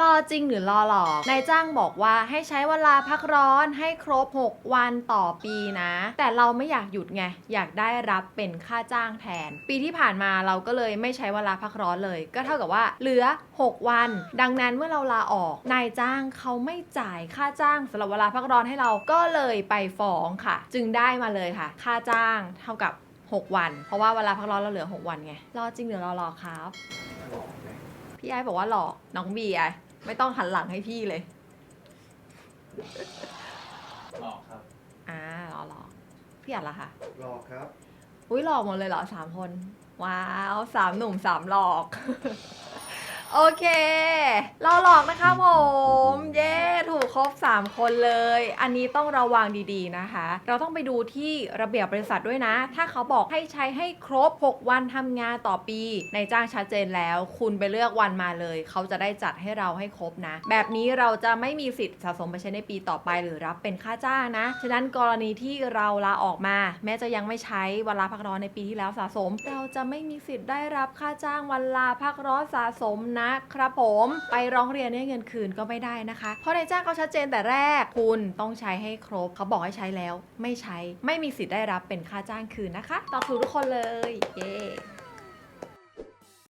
รอจริงหรือรอหลอก นายจ้างบอกว่าให้ใช้เวลาพักร้อนให้ครบ 6 วันต่อปีนะ แต่เราไม่อยากหยุดไง อยากได้รับเป็นค่าจ้างแทน ปีที่ผ่านมาเราก็เลยไม่ใช้เวลาพักร้อนเลย ก็เท่ากับว่าเหลือ 6 วัน ดังนั้นเมื่อเราลาออก นายจ้างเขาไม่จ่ายค่าจ้างสำหรับเวลาพักร้อนให้เราก็เลยไปฟ้องค่ะ จึงได้มาเลยค่ะ ค่าจ้างเท่ากับ 6 วัน เพราะว่าเวลาพักร้อนเราเหลือ 6 วันไงรอจริงหรือรอหลอกครับพี่ไอ้บอกว่าหลอกน้องบียร์ ไม่ต้องหันหลังให้พี่เลย หลอกครับอ่าหลอกหลอกพี่อัดละค่ะ หลอกครับอุ้ยหลอกหมดเลยเหรอสามคน ว้าวสามหนุ่มสามหลอก โอเค เราหลอกนะคะผมเย้ถูก ครบ 3 คนเลย อันนี้ต้องระวังดีๆนะคะ เราต้องไปดูที่ระเบียบบริษัทด้วยนะ ถ้าเขาบอกให้ใช้ให้ครบ 6 วันทำงานต่อปีในจ้างชัดเจนแล้ว คุณไปเลือกวันมาเลย เขาจะได้จัดให้เราให้ครบนะ แบบนี้เราจะไม่มีสิทธิ์สะสมไปใช้ในปีต่อไปหรือรับเป็นค่าจ้างนะ ฉะนั้นกรณีที่เราลาออกมา แม้จะยังไม่ใช้วันลาพักร้อนในปีที่แล้วสะสม เราจะไม่มีสิทธิ์ได้รับค่าจ้างวันลาพักร้อนสะสมนะครับผม ไปร้องเรียนให้เงินคืนก็ไม่ได้นะคะ เพราะในายจ้างเขาชัชัดเจนแต่แรกคุณต้องใช้ให้ครบ เขาบอกให้ใช้แล้ว ไม่ใช้ไม่มีสิทธิ์ได้รับเป็นค่าจ้างคืนนะคะ ตอบถูกทุกคนเลย เย้